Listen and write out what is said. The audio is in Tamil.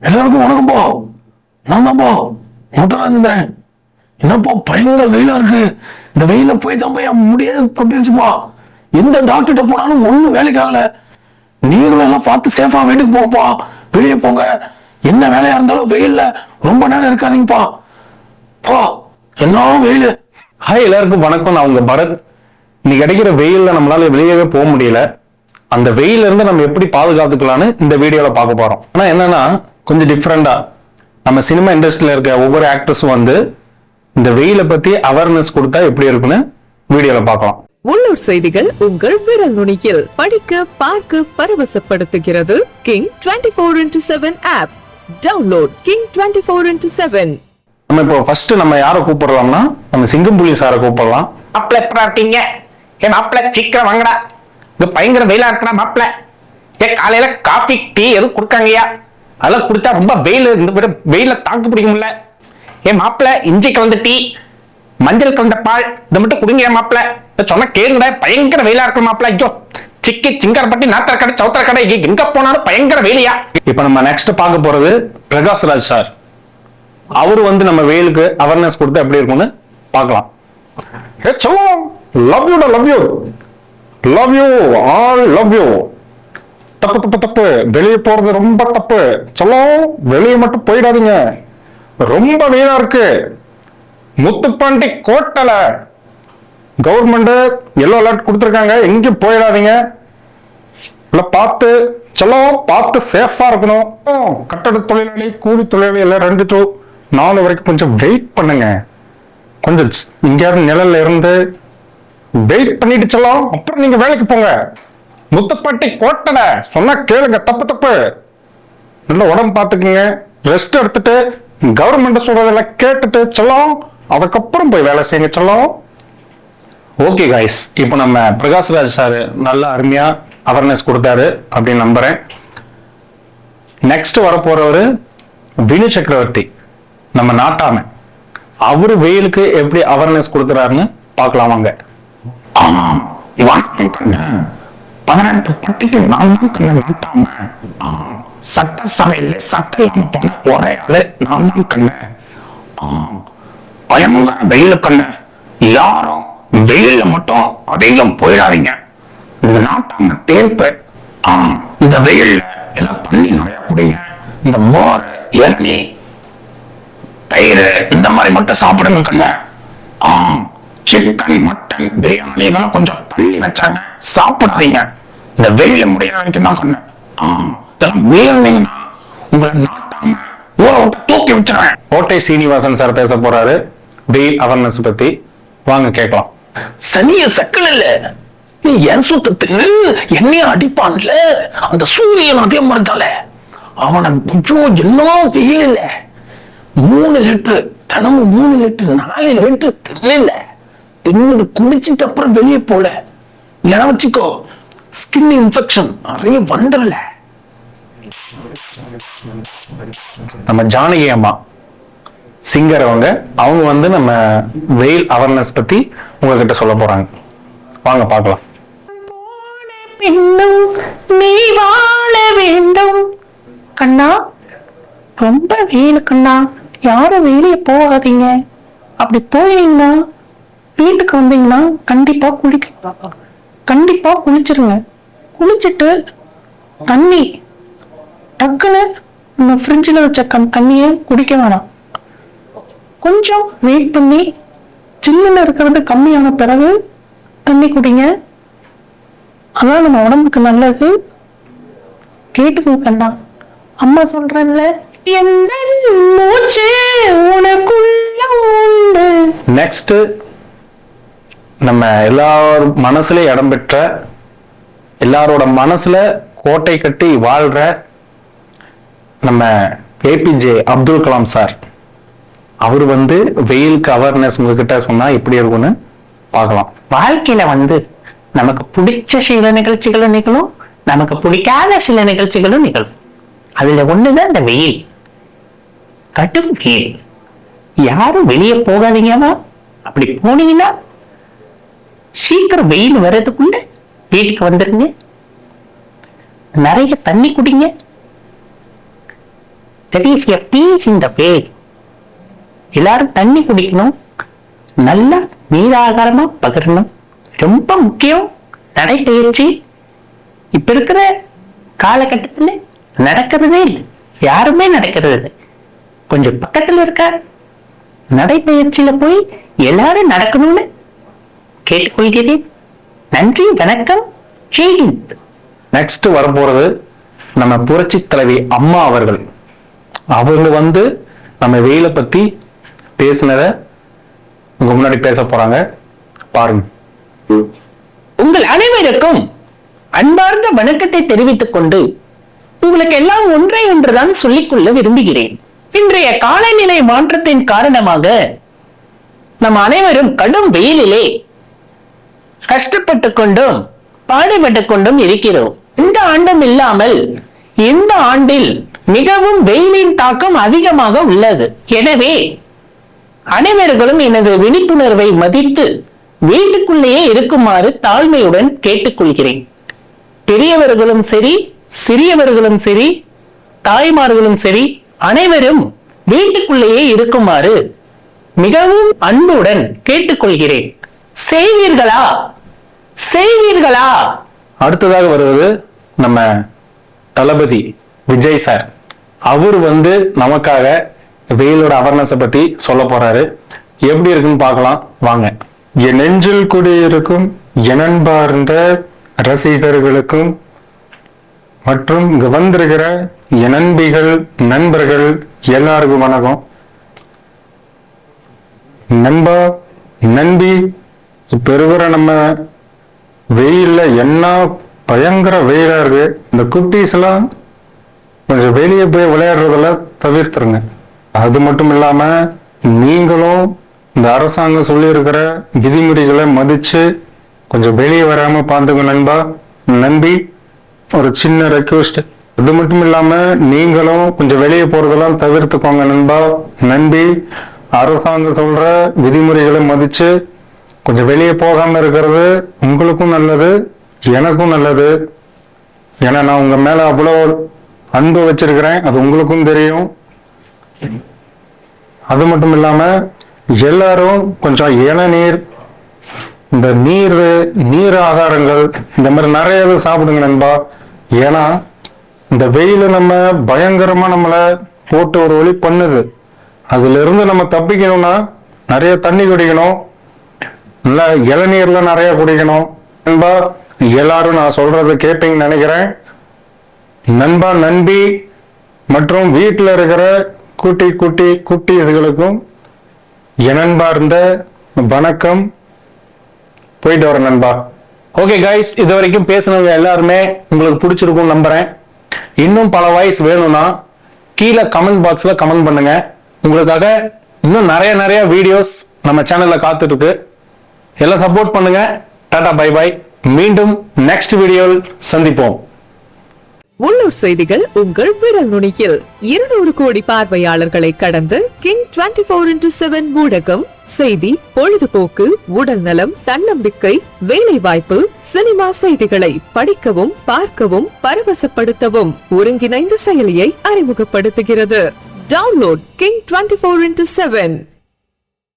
எல்லாருக்கும் வணக்கம் போ. நான் தான் போ. முட்டராஜேந்திரன் என்னப்பா பயங்கர வெயிலா இருக்கு. இந்த வெயில போய் தான் போய் முடியாது கொட்டிருச்சுப்பா எந்த டாக்டர்கிட்ட போனாலும் ஒன்றும் வேலைக்கு ஆகல. நீங்களும் எல்லாம் பார்த்து சேஃபா வீட்டுக்கு போப்பா வெளியே போங்க. என்ன வேலையா இருந்தாலும் வெயில்ல ரொம்ப நேரம் இருக்காதீங்கப்பா. பா. என்ன வெயில்? ஹாய் எல்லாருக்கும் வணக்கம். நான் உங்க பரத். இன்னைக்கு கிடைக்கிற வெயில்ல நம்மளால வெளியவே போக முடியல. அந்த வெயில இருந்து நம்ம எப்படி பாதுகாத்துக்கலாம்னு இந்த வீடியோல பார்க்க போறோம். ஆனா என்னன்னா கொஞ்சம் டிஃப்ரெண்டா நம்ம சினிமா இண்டஸ்ட்ரியில இருக்க ஒவ்வொரு ஆக்டர்ஸும் வந்து இந்த வெயிலை பத்தி அவேர்னஸ் கொடுத்தா எப்படி இருக்குன்னு வீடியோல பார்க்கலாம். உள்ளூர் செய்திகள் உங்கள் விரல் நுனியில். படிக்க பார்க்க பரவசப்படுத்துகிறது king twenty four into seven app download king twenty four into seven நம்ம இப்போ ஃபர்ஸ்ட் நம்ம யாரை கூப்பிடலாம்னா நம்ம சிங்கம்புலி சாரை கூப்பிடலாம். மாப்பிள்ள எப்படா இருக்கீங்க? ஏ மாப்பிள்ள சீக்கிரம் வாங்கடா. இங்க பயங்கர வெயிலா இருக்கடா மாப்பிள்ள ஏ காலையில காபி டீ எதுவும் கொடுக்காங்கய்யா. அதெல்லாம் குடிச்சா ரொம்ப வெயில் இந்த விட வெயில தாக்கு பிடிக்க முடியல ஏ மாப்பிள்ள இஞ்சி கலந்த டீ மஞ்சள் கலந்த பால் இதை மட்டும் குடிங்க மாப்பிள்ள இதை சொன்னா கேளுங்கடா பயங்கர வெயிலா இருக்கு மாப்பிள்ள ஐயோ சிக்கி சிங்கரப்பட்டி நாத்தர கடை சவுத்தர கடை எங்க போனாலும் பயங்கர வெயிலியா. இப்போ நம்ம நெக்ஸ்ட் பார்க்க போறது பிரகாஷ்ராஜ் சார். அவரு வந்து நம்ம வெயிலுக்கு அவேர்னஸ் கொடுத்தா எப்படி இருக்கும்னு பார்க்கலாம். Love you love you love you all love you தப்பு தப்பு தப்பு. வெளியே போறது ரொம்ப தப்பு. சொல்லோ வெளியே மட்டும் போயிடாதீங்க. ரொம்ப வீணா இருக்கு. முத்துப்பாண்டி கோட்டல. கவர்மெண்ட் எல்லோ அலர்ட் கொடுத்துருக்காங்க. எங்கேயும் போயிடாதீங்க. இல்லை பார்த்து சொல்லும் பார்த்து சேஃபாக இருக்கணும். கட்டட தொழிலாளி கூலி தொழிலாளி எல்லாம் ரெண்டு டூ நாலு வரைக்கும் கொஞ்சம் வெயிட் பண்ணுங்க. கொஞ்சம் இங்கேயாவது நிழல்ல இருந்து வெயிட் பண்ணிட்டு செல்லாம் அப்புறம் நீங்க வேலைக்கு போங்க. முத்துப்பட்டி கோட்டடை சொன்னா கேளுங்க தப்பு தப்பு. நல்ல உடம்பு பார்த்துக்குங்க. ரெஸ்ட் எடுத்துட்டு கவர்மெண்ட் சொல்றதெல்லாம் கேட்டுட்டு செல்லும். அதுக்கப்புறம் போய் வேலை செய்யுங்க செல்லும். ஓகே காய்ஸ் இப்போ நம்ம பிரகாஷ்ராஜ் சார் நல்லா அருமையா அவேர்னஸ் கொடுத்தாரு அப்படின்னு நம்புறேன். நெக்ஸ்ட் வரப்போறவர் வினு சக்கரவர்த்தி நம்ம நாட்டாம. அவரு வெயிலுக்கு எப்படி அவேர்னஸ் கொடுக்குறாருன்னு பார்க்கலாம் வாங்க. ஆமாம். பதினெட்டு பட்டிக்கு நான் தான் கண்ணு நாட்டாம சட்டசபையில சட்ட இல்லாம போன ஒரே ஆளு நான் தான் கண்ணு பயங்கர வெயில் கண்ணு யாரும் வெயில மட்டும் அதிகம் போயிடாதீங்க. இந்த நாட்டாம தேர்ப்பு இந்த வெயில்ல எல்லாம் தண்ணி நிறைய குடிங்க இந்த மோர் இளநி தயிர் இந்த மாதிரி மட்டும் சாப்பிடுங்க கண்ணு. ஆ சிக்கன் மட்டன் பிரியாணி இதெல்லாம் கொஞ்சம் தள்ளி வச்சாங்க. சாப்பிடாதீங்க இந்த வெயில முடியிற வரைக்கும் தான் இதெல்லாம் உங்களை நாட்டாம ஊரை விட்டு தூக்கி வச்சிருவேன். கோட்டை சீனிவாசன் சார் பேச போறாரு. வெயில் அவேர்னஸ் பத்தி வாங்க கேட்கலாம். சனிய சக்கல் இல்ல நீ என் சுத்தத்துக்கு என்னைய அடிப்பான்ல? அந்த சூரியன் அதே மாதிரி தானே அவனை என்ன வெயில் இல்ல மூணு லிட்டர் தினமும் மூணு லிட்டர் நாலு லிட்டர் தின்னல தின்னு குடிச்சிட்டு அப்புறம் வெளியே போல. இல்லைன்னா வச்சுக்கோ ஸ்கின் இன்ஃபெக்ஷன் நிறைய வந்துடல நம்ம ஜானகி அம்மா சிங்கர் அவங்க அவங்க வந்து நம்ம வெயில் அவேர்னஸ் பத்தி உங்ககிட்ட சொல்ல போறாங்க. வாங்க பார்க்கலாம். பெண்ணும் நீ வாழ வேண்டும். கண்ணா ரொம்ப வெயில் கண்ணா. யாரும் வெளியே போகாதீங்க. அப்படி போனீங்கன்னா வீட்டுக்கு வந்தீங்கன்னா கண்டிப்பா குளிக்க கண்டிப்பா குளிச்சிருங்க. குளிச்சுட்டு தண்ணி டக்குன்னு நம்ம ஃப்ரிட்ஜில் வச்ச கம் தண்ணியை குடிக்க வேணாம். கொஞ்சம் வெயிட் பண்ணி சில்லுன்னு இருக்கிறது கம்மியான பிறகு தண்ணி குடிங்க. அதான் நம்ம உடம்புக்கு நல்லது. கேட்டுக்கோங்க அம்மா சொல்றேன்ல எந்த மூச்சு உனக்குள்ள உண்டு. நெக்ஸ்ட் நம்ம எல்லார் மனசுல இடம் பெற்ற எல்லாரோட மனசுல கோட்டை கட்டி வாழ்ற நம்ம ஏபிஜே அப்துல் கலாம் சார். அவர் வந்து வெயிலுக்கு அவேர்னஸ் உங்ககிட்ட சொன்னா எப்படி இருக்கும்னு பார்க்கலாம். வாழ்க்கையில வந்து நமக்கு பிடிச்ச சில நிகழ்ச்சிகளும் நிகழும் நமக்கு பிடிக்காத சில நிகழ்ச்சிகளும் நிகழும். அதுல ஒண்ணுதான் இந்த வெயில். கடும் வெயில். யாரும் வெளியே போகாதீங்கம்மா. அப்படி போனீங்கன்னா சீக்கிரம் வெயில் வர்றதுக்குள்ள வீட்டுக்கு வந்துருங்க. நிறைய தண்ணி குடிங்க. இந்த பேர் எல்லாரும் தண்ணி குடிக்கணும். நல்லா நீராகாரமா பகிரணும். ரொம்ப முக்கியம் நடைபயிற்சி இப்ப இருக்கிற காலகட்டத்துல நடக்கிறதே இல்லை. யாருமே நடக்கிறது இல்லை. கொஞ்சம் பக்கத்துல இருக்கார். நடைபயிற்சியில போய் எல்லாரும் நடக்கணும்னு கேட்டுக்கொள்கிறேன். நன்றி வணக்கம். ஜெய்ஹிந்த் நெக்ஸ்ட் வரப்போறது நம்ம புரட்சி தலைவி அம்மா அவர்கள். அவங்க வந்து நம்ம வெயிலை பத்தி பேசினத உங்க முன்னாடி பேச போறாங்க. பாருங்க. உங்கள் அனைவருக்கும் அன்பார்ந்த வணக்கத்தை தெரிவித்துக் கொண்டு உங்களுக்கு எல்லாம் ஒன்றை ஒன்றுதான் சொல்லிக்கொள்ள விரும்புகிறேன். இன்றைய காலநிலை மாற்றத்தின் காரணமாக நம் அனைவரும் கடும் வெயிலிலே கஷ்டப்பட்டு கொண்டும் பாடுபட்டு கொண்டும் இருக்கிறோம். இந்த ஆண்டும் இல்லாமல் இந்த ஆண்டில் மிகவும் வெயிலின் தாக்கம் அதிகமாக உள்ளது. எனவே அனைவர்களும் எனது விழிப்புணர்வை மதித்து வீட்டுக்குள்ளேயே இருக்குமாறு தாழ்மையுடன் கேட்டுக்கொள்கிறேன். பெரியவர்களும் சரி சிறியவர்களும் சரி தாய்மார்களும் சரி அனைவரும் வீட்டுக்குள்ளேயே இருக்குமாறு மிகவும் அன்புடன் கேட்டுக்கொள்கிறேன். செய்வீர்களா? செய்வீர்களா? அடுத்ததாக வருவது நம்ம தளபதி விஜய் சார். அவர் வந்து நமக்காக வெயிலோட அவேர்னஸை பத்தி சொல்ல போறாரு. எப்படி இருக்குன்னு பார்க்கலாம். வாங்க. என் நெஞ்சில் குடியிருக்கும் எனன்பார்ந்த ரசிகர்களுக்கும் மற்றும் இங்க வந்திருக்கிற என் நண்பிகள் நண்பர்கள் எல்லாருக்கும் வணக்கம். நண்பா நண்பி பெருகிற இருக்கிற நம்ம வெயில்ல என்ன பயங்கர வெயிலா இருக்கு இந்த குட்டீஸ் எல்லாம் கொஞ்சம் வெளியே போய் விளையாடுறதெல்லாம் தவிர்த்துருங்க. அது மட்டும் இல்லாம நீங்களும் இந்த அரசாங்கம் சொல்லியிருக்கிற விதிமுறைகளை மதிச்சு கொஞ்சம் வெளியே வராம பார்த்துங்க நண்பா நம்பி ஒரு சின்ன ரெக்வஸ்ட் அது மட்டும் இல்லாம நீங்களும் கொஞ்சம் வெளியே போறதெல்லாம் தவிர்த்துக்கோங்க நண்பா நம்பி அரசாங்கம் சொல்ற விதிமுறைகளை மதிச்சு கொஞ்சம் வெளியே போகாம இருக்கிறது உங்களுக்கும் நல்லது எனக்கும் நல்லது. ஏன்னா நான் உங்க மேல அவ்வளோ அன்பு வச்சிருக்கிறேன். அது உங்களுக்கும் தெரியும். அது மட்டும் இல்லாம எல்லாரும் கொஞ்சம் இளநீர் இந்த நீர் நீர் ஆகாரங்கள் இந்த மாதிரி நிறைய இது சாப்பிடுங்க நண்பா. ஏன்னா இந்த வெயில நம்ம பயங்கரமா நம்மளை போட்டு ஒரு ஒளி பண்ணுது. அதுல இருந்து நம்ம தப்பிக்கணும்னா நிறைய தண்ணி குடிக்கணும். நல்ல இளநீர்ல நிறைய குடிக்கணும். நண்பா எல்லாரும் நான் சொல்றது கேட்பீங்கன்னு நினைக்கிறேன். நண்பா நண்பி மற்றும் வீட்டில் இருக்கிற குட்டி குட்டி குட்டி இதுகளுக்கும் எனன்பார்ந்த வணக்கம். போயிட்டு வரேன் நண்பா. ஓகே கைஸ் இது வரைக்கும் பேசினவங்க எல்லாருமே உங்களுக்கு பிடிச்சிருக்கும் நம்புறேன். இன்னும் பல வாய்ஸ் வேணும்னா கீழே கமெண்ட் பாக்ஸ்ல கமெண்ட் பண்ணுங்க. உங்களுக்காக இன்னும் நிறைய நிறைய வீடியோஸ் நம்ம சேனல்ல காத்துட்டு இருக்கு. எல்லாம் சப்போர்ட் பண்ணுங்க. டாடா பை பை மீண்டும் நெக்ஸ்ட் வீடியோவில் சந்திப்போம். உள்ளூர் செய்திகள் உங்கள் விரல் நுனியில். இருநூறு கோடி பார்வையாளர்களை கடந்து King twenty four into seven ஊடகம் செய்தி பொழுதுபோக்கு உடல் நலம் தன்னம்பிக்கை வேலை வாய்ப்பு சினிமா செய்திகளை படிக்கவும் பார்க்கவும் பரவசப்படுத்தவும் ஒருங்கிணைந்த செயலியை அறிமுகப்படுத்துகிறது. Download King twenty four into seven